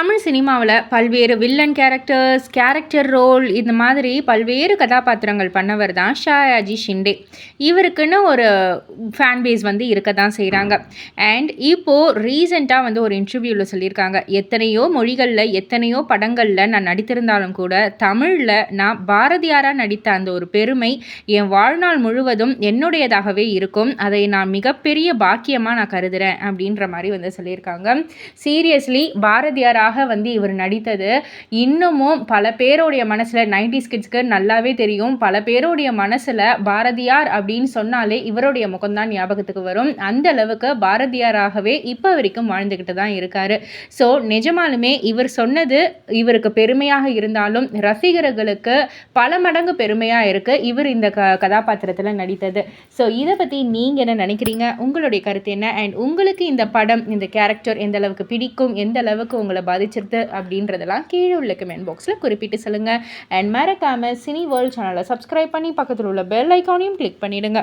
தமிழ் சினிமாவில் பல்வேறு villain characters character role இந்த மாதிரி பல்வேறு கதாபாத்திரங்கள் பண்ணவர் தான் ஷாயாஜி ஷிண்டே. இவருக்குன்னு ஒரு ஃபேன் பேஸ் வந்து இருக்க தான் செய்கிறாங்க அண்ட் இப்போது ரீசெண்டாக வந்து ஒரு இன்டர்வியூவில் சொல்லியிருக்காங்க. எத்தனையோ மொழிகளில் எத்தனையோ படங்களில் நான் நடித்திருந்தாலும் கூட தமிழில் நான் பாரதியாராக நடித்த அந்த ஒரு பெருமை என் வாழ்நாள் முழுவதும் என்னுடையதாகவே இருக்கும். அதை நான் மிகப்பெரிய பாக்கியமாக நான் கருதுகிறேன் அப்படின்ற மாதிரி வந்து சொல்லியிருக்காங்க. சீரியஸ்லி பாரதியார் பாரதியாராக வந்து இவர் நடித்தது. இன்னமும் பல பேருடைய மனசில் நைன்டி ஸ்கிட்ஸ்க்கு நல்லாவே தெரியும். பல பேருடைய மனசில் பாரதியார் அப்படின்னு சொன்னாலே இவருடைய முகம்தான் ஞாபகத்துக்கு வரும். அந்த அளவுக்கு பாரதியாராகவே இப்போ வரைக்கும் வாழ்ந்துக்கிட்டு தான் இருக்கார். ஸோ நிஜமாலுமே இவர் சொன்னது இவருக்கு பெருமையாக இருந்தாலும் ரசிகர்களுக்கு பல மடங்கு பெருமையாக இருக்குது இவர் இந்த க கதாபாத்திரத்தில் நடித்தது. ஸோ இதை பற்றி நீங்கள் என்ன நினைக்கிறீங்க? உங்களுடைய கருத்து என்ன? அண்ட் உங்களுக்கு இந்த படம் இந்த கேரக்டர் எந்த அளவுக்கு பிடிக்கும்? எந்த அளவுக்கு உங்களை பாதிச்சிருது அப்படின்றதெல்லாம் கீழே உள்ள கமெண்ட் பாக்ஸில் குறிப்பிட்டு சொல்லுங்கள் அண்ட் மறக்காமல் சினி வேர்ல்ட் சேனலை சப்ஸ்கிரைப் பண்ணி பக்கத்தில் உள்ள பெல் ஐக்கானையும் கிளிக் பண்ணிவிடுங்க